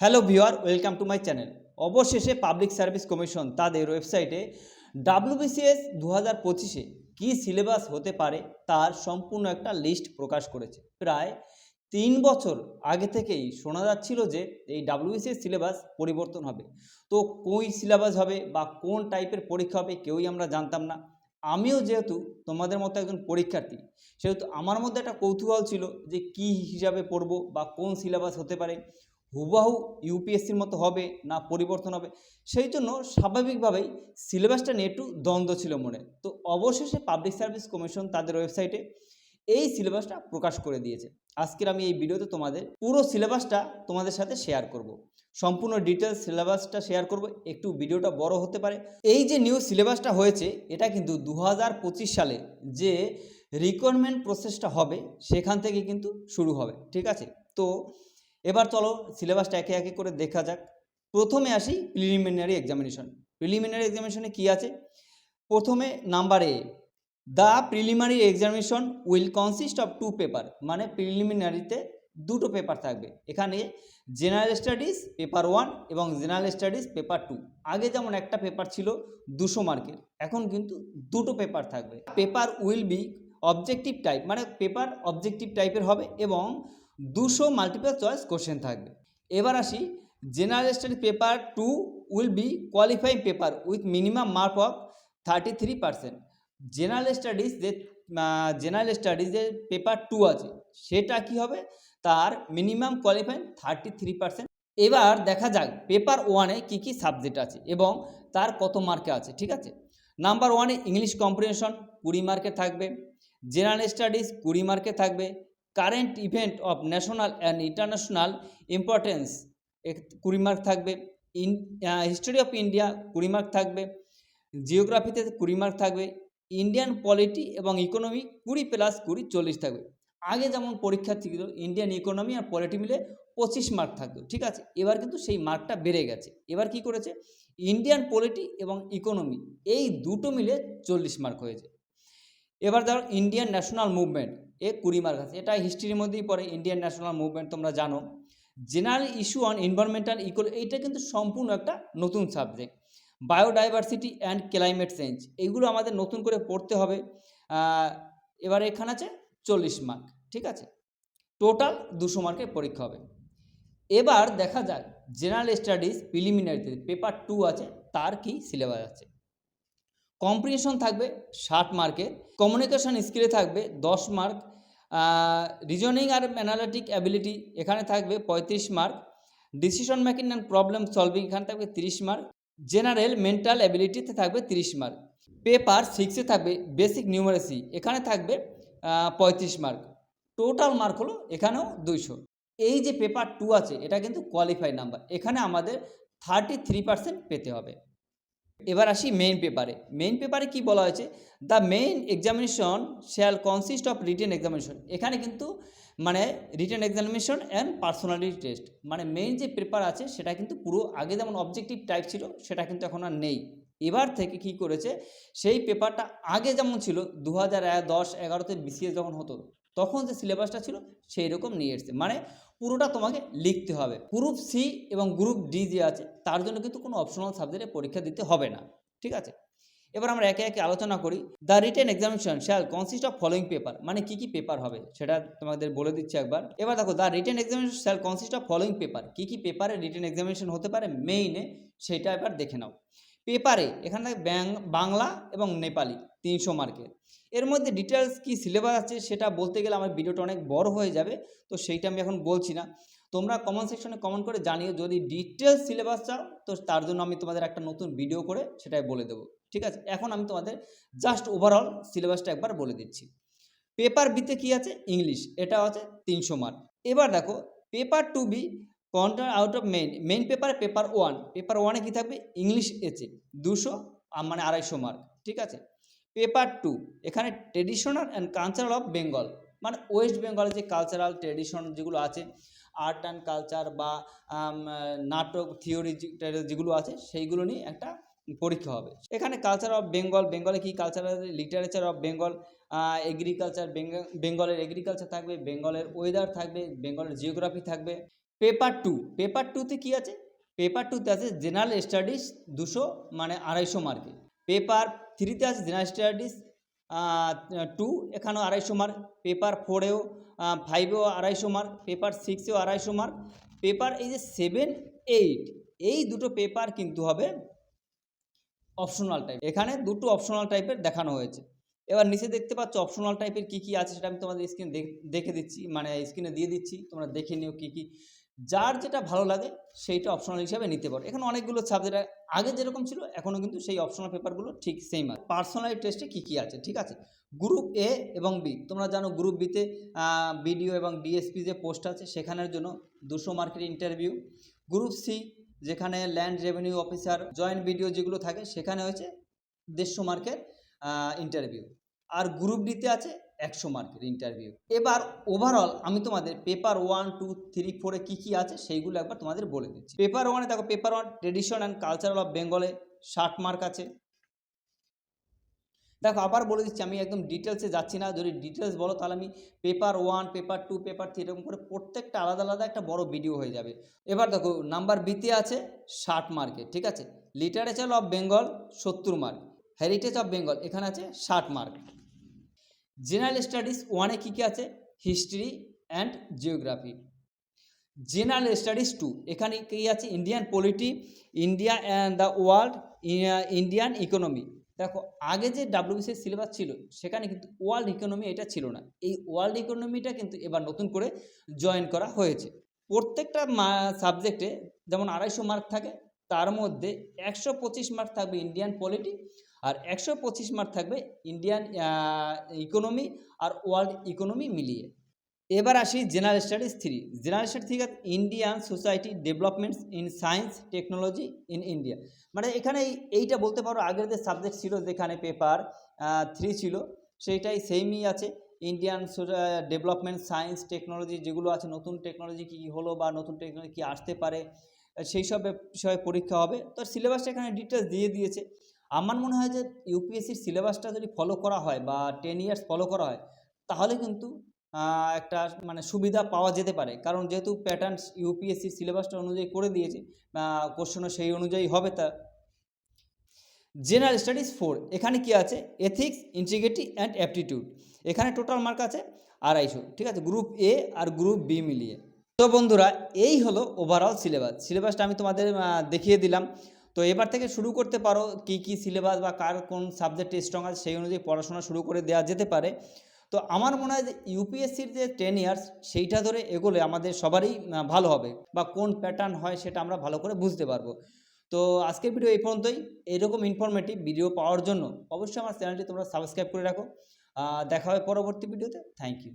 Hello viewer welcome to my channel অবশেষে public service commission তাদের ওয়েবসাইটে ডাব্লিউবিসিএস দু হাজার পঁচিশে কী সিলেবাস হতে পারে তার সম্পূর্ণ একটা লিস্ট প্রকাশ করেছে। প্রায় তিন বছর আগে থেকেই শোনা যাচ্ছিল যে এই ডাব্লিউবিসিএস সিলেবাস পরিবর্তন হবে। তো কোই সিলেবাস হবে বা কোন টাইপের পরীক্ষা হবে কেউই আমরা জানতাম না। আমিও যেহেতু তোমাদের মতো একজন পরীক্ষার্থী, সেহেতু আমার মধ্যে একটা কৌতূহল ছিল যে কি হিসাবে পড়ব বা কোন সিলেবাস হতে পারে। হুবাহু ইউপিএসসির মতো হবে না পরিবর্তন হবে। সেই জন্য স্বাভাবিকভাবেই সিলেবাসটা নিয়ে একটু দ্বন্দ্ব ছিল মনে। তো অবশেষে পাবলিক সার্ভিস কমিশন তাদের ওয়েবসাইটে এই সিলেবাসটা প্রকাশ করে দিয়েছে। আজকের আমি এই ভিডিওতে তোমাদের পুরো সিলেবাসটা তোমাদের সাথে শেয়ার করব। সম্পূর্ণ ডিটেলস সিলেবাসটা শেয়ার করব। একটু ভিডিওটা বড় হতে পারে। এই যে নিউ সিলেবাসটা হয়েছে, এটা কিন্তু দু হাজার পঁচিশ সালে যে রিকোয়ারমেন্ট প্রসেসটা হবে, সেখান থেকে কিন্তু শুরু হবে। ঠিক আছে? তো এবার চলো সিলেবাসটা একে একে করে দেখা যাক। প্রথমে আসি প্রিলিমিনারি এক্সামিনেশন প্রিলিমিনারি এক্সামিনেশনে কি আছে? প্রথমে number A the preliminary examination will consist of two paper মানে প্রিলিমিনারিতে দুটো পেপার থাকবে। এখানে জেনারেল স্টাডিজ পেপার ওয়ান এবং জেনারেল স্টাডিজ পেপার টু আগে যেমন একটা পেপার ছিল দুশো মার্কের এখন কিন্তু দুটো পেপার থাকবে। Paper will be objective type মানে পেপার অবজেক্টিভ টাইপের হবে এবং দুশো মাল্টিপল চয়েস কোশ্চেন থাকবে। এবার আসি general study paper two will be qualifying paper with minimum mark of thirty three percent general studies যে জেনারেল স্টাডিজ যে পেপার টু আছে, সেটা কি হবে? তার minimum qualifying thirty three percent এবার দেখা যাক পেপার ওয়ানে কী কী সাবজেক্ট আছে এবং তার কত মার্কে আছে, ঠিক আছে? নাম্বার ওয়ানে ইংলিশ কম্প্রিহেনশন কুড়ি মার্কে থাকবে। জেনারেল স্টাডিজ কুড়ি মার্কে থাকবে। Current event of national and international importance কুড়ি মার্ক থাকবে। ইন হিস্টোরি অফ ইন্ডিয়া, কুড়ি মার্ক থাকবে। জিওগ্রাফিতে কুড়ি মার্ক থাকবে। ইন্ডিয়ান পলিটি এবং ইকোনমি কুড়ি প্লাস কুড়ি চল্লিশ থাকবে। আগে যেমন পরীক্ষা ছিল, ইন্ডিয়ান ইকোনমি আর পলিটি মিলে পঁচিশ মার্ক থাকতো। ঠিক আছে? এবার কিন্তু সেই মার্কটা বেড়ে গেছে। এবার কি করেছে? ইন্ডিয়ান পলিটি এবং ইকোনমি, এই দুটো মিলে চল্লিশ মার্ক হয়েছে। এবার ধরো, ইন্ডিয়ান ন্যাশনাল মুভমেন্ট। এ কুড়ি মার্ক আছে এটা হিস্ট্রির মধ্যেই পড়ে ইন্ডিয়ান ন্যাশনাল মুভমেন্ট তোমরা জানো। General issue on environmental ecology এইটা কিন্তু সম্পূর্ণ একটা নতুন subject biodiversity and climate change এইগুলো আমাদের নতুন করে পড়তে হবে। এবার এখানে আছে চল্লিশ মার্ক ঠিক আছে? টোটাল দুশো মার্কের পরীক্ষা হবে। এবার দেখা যাক জেনারেল স্টাডিজ প্রিলিমিনারিতে পেপার টু আছে, তার কি সিলেবাস আছে? কম্প্রিহেনশন থাকবে ষাট মার্কের কমিউনিকেশন স্কিলে থাকবে দশ মার্ক রিজনিং আর অ্যানালিটিক অ্যাবিলিটি এখানে থাকবে পঁয়ত্রিশ mark decision making and problem solving এখানে থাকবে তিরিশ মার্ক জেনারেল মেন্টাল অ্যাবিলিটিতে থাকবে তিরিশ মার্ক পেপার সিক্সে থাকবে বেসিক নিউমারেসি এখানে থাকবে পঁয়ত্রিশ মার্ক টোটাল মার্ক হলো এখানেও দুইশো। এই যে পেপার টু আছে, এটা কিন্তু কোয়ালিফাই নাম্বার এখানে আমাদের থার্টি থ্রি পার্সেন্ট পেতে হবে। এবার আসি মেইন পেপারে মেইন পেপারে কি বলা হয়েছে? The main examination shall consist of written examination এখানে কিন্তু মানে written examination and personality test মানে মেইন যে পেপার আছে, সেটা কিন্তু পুরো আগে যেমন অবজেক্টিভ টাইপ ছিল, সেটা কিন্তু এখন আর নেই। এবার থেকে কি করেছে? সেই পেপারটা আগে যেমন ছিল দু হাজার দশ এগারোতে বিসিএস যখন হতো তখন যে সিলেবাসটা ছিল সেই রকম নিয়ে এসছে। মানে পুরোটা তোমাকে লিখতে হবে। গ্রুপ সি এবং গ্রুপ ডি যে আছে, তার জন্য কিন্তু কোনো অপশনাল সাবজেক্টে পরীক্ষা দিতে হবে না। ঠিক আছে? এবার আমরা একে একে আলোচনা করি। The written examination shall consist of following paper মানে কি কি পেপার হবে, সেটা তোমাদের বলে দিচ্ছি একবার। এবার দেখো the written examination shall consist of following paper কি কি পেপারে রিটেন এক্সামিনেশন হতে পারে? মেইনে সেটা এবার দেখে নাও। পেপারে এখানে বাংলা এবং নেপালি তিনশো মার্কের। এর মধ্যে ডিটেলস কি সিলেবাস আছে সেটা বলতে গেলে আমার ভিডিওটা অনেক বড় হয়ে যাবে, তো সেইটা আমি এখন বলছি না। তোমরা কমেন্ট সেকশনে কমেন্ট করে জানিও যদি ডিটেলস সিলেবাস চাও, তো তার জন্য আমি তোমাদের একটা নতুন ভিডিও করে সেটাই বলে দেবো। ঠিক আছে? এখন আমি তোমাদের জাস্ট ওভারঅল সিলেবাসটা একবার বলে দিচ্ছি। পেপার বিতে কি আছে? ইংলিশ এটা আছে তিনশো মার্ক। এবার দেখো paper to be counter out of main main পেপারে পেপার ওয়ান পেপার ওয়ানে কী থাকবে? ইংলিশ এচে দুশো মানে আড়াইশো মার্ক ঠিক আছে? পেপার টু এখানে traditional and cultural of Bengal মানে ওয়েস্ট বেঙ্গলের যে কালচারাল ট্রেডিশন যেগুলো আছে আর্ট অ্যান্ড কালচার বা নাটক থিওরি যেগুলো আছে, সেইগুলো নিয়ে একটা পরীক্ষা হবে। এখানে কালচার অফ বেঙ্গল বেঙ্গলে কি cultural literature of Bengal agriculture বেঙ্গলের এগ্রিকালচার থাকবে বেঙ্গলের ওয়েদার থাকবে বেঙ্গলের জিওগ্রাফি থাকবে। পেপার টু পেপার টুতে কী আছে? পেপার টুতে আছে জেনারেল স্টাডিজ দুশো মানে আড়াইশো মার্কে পেপার থ্রিতে আছে জেনারেল স্টাডিজ টু এখানেও আড়াইশো মার্ক পেপার ফোরেও ফাইভেও আড়াইশো মার্ক পেপার সিক্সেও আড়াইশো মার্ক পেপার এই যে সেভেন এইট এই দুটো পেপার কিন্তু হবে অপশনাল টাইপ এখানে দুটো অপশনাল টাইপের দেখানো হয়েছে। এবার নিচে দেখতে পাচ্ছ অপশনাল টাইপের কী কী আছে সেটা আমি তোমাদের স্ক্রিনে দেখে দিচ্ছি মানে স্ক্রিনে দিয়ে দিচ্ছি। তোমরা দেখে নিও কী কী যার যেটা ভালো লাগে সেইটা অপশনাল হিসাবে নিতে পারো। এখানে অনেকগুলো সাবজেক্ট আগে যেরকম ছিল এখনও কিন্তু সেই অপশনাল পেপারগুলো ঠিক সেম আছে। পার্সোনাল টেস্টে কী কী আছে, ঠিক আছে? গ্রুপ এ এবং বি তোমরা জানো গ্রুপ বিতে বিডিও এবং ডিএসপি যে পোস্ট আছে, সেখানের জন্য দুশো মার্কের ইন্টারভিউ গ্রুপ সি যেখানে land revenue officer joint BDO যেগুলো থাকে, সেখানে হয়েছে দেড়শো মার্কের ইন্টারভিউ আর গ্রুপ ডিতে আছে একশো মার্কের ইন্টারভিউ এবার ওভারঅল আমি তোমাদের পেপার ওয়ান টু থ্রি ফোরে কী কী আছে সেইগুলো একবার তোমাদের বলে দিচ্ছি। পেপার ওয়ানে দেখো paper one tradition and cultural of বেঙ্গলে ষাট মার্ক আছে। দেখো, আবার বলে দিচ্ছি, আমি একদম ডিটেলসে যাচ্ছি না। যদি ডিটেলস বলো, তাহলে আমি paper one paper two paper three এরকম করে প্রত্যেকটা আলাদা আলাদা একটা বড় ভিডিও হয়ে যাবে। এবার দেখো নাম্বার বিতে আছে ষাট মার্কে ঠিক আছে? লিটারেচার অফ বেঙ্গল সত্তর মার্ক হেরিটেজ অফ বেঙ্গল এখানে আছে ষাট মার্ক জেনারেল স্টাডিজ ওয়ানে কী কী আছে? History and geography general studies two এখানে কী আছে? Indian polity India and the world Indian economy দেখো, আগে যে ডাব্লিউবিসির সিলেবাস ছিল, সেখানে কিন্তু ওয়ার্ল্ড ইকোনমি এটা ছিল না। এই ওয়ার্ল্ড ইকোনমিটা কিন্তু এবার নতুন করে জয়েন করা হয়েছে। প্রত্যেকটা সাবজেক্টে যেমন আড়াইশো মার্ক থাকে, তার মধ্যে একশো পঁচিশ মার্ক থাকবে ইন্ডিয়ান পলিটি আর একশো পঁচিশ মার্ক থাকবে ইন্ডিয়ান ইকোনমি আর ওয়ার্ল্ড ইকোনমি মিলিয়ে। এবার আসি general studies three general studies three Indian society developments in science technology in India মানে এখানে এইটা বলতে পারো, আগের যে সাবজেক্ট ছিল যেখানে পেপার থ্রি ছিল, সেইটাই সেমই আছে। ইন্ডিয়ান ডেভেলপমেন্ট সায়েন্স টেকনোলজি যেগুলো আছে, নতুন টেকনোলজি কী হলো বা নতুন টেকনোলজি কী আসতে পারে, সেই সব বিষয়ে পরীক্ষা হবে। তো সিলেবাসটা এখানে ডিটেলস দিয়ে দিয়েছে। আমার মনে হয় যে ইউপিএসসির সিলেবাসটা যদি ফলো করা হয় বা টেন ইয়ার্স ফলো করা হয়, তাহলে কিন্তু একটা মানে সুবিধা পাওয়া যেতে পারে। কারণ যেহেতু প্যাটার্ন ইউপিএসসির সিলেবাসটা অনুযায়ী করে দিয়েছে কোশ্চেনও সেই অনুযায়ী হবে তা। জেনারেল স্টাডিজ ফোর এখানে কি আছে? এথিক্স ইন্টিগ্রিটি অ্যান্ড অ্যাপটিটিউড এখানে টোটাল মার্ক আছে আড়াইশো, ঠিক আছে? গ্রুপ এ আর গ্রুপ বি মিলিয়ে। তো বন্ধুরা, এই হলো ওভারঅল সিলেবাস সিলেবাসটা আমি তোমাদের দেখিয়ে দিলাম। তো এবার থেকে শুরু করতে পারো কি কি সিলেবাস বা কার কোন সাবজেক্টে স্ট্রং আছে সেই অনুযায়ী পড়াশোনা শুরু করে দেওয়া যেতে পারে। তো আমার মনে হয় যে ইউপিএসসির যে টেন ইয়ার্স সেইটা ধরে এগোলে আমাদের সবারই ভালো হবে বা কোন প্যাটার্ন হয় সেটা আমরা ভালো করে বুঝতে পারব। তো আজকের ভিডিও এই পর্যন্তই। এরকম ইনফরমেটিভ ভিডিও পাওয়ার জন্য অবশ্যই আমার চ্যানেলটি তোমরা সাবস্ক্রাইব করে রাখো। দেখা হবে পরবর্তী ভিডিওতে থ্যাংক ইউ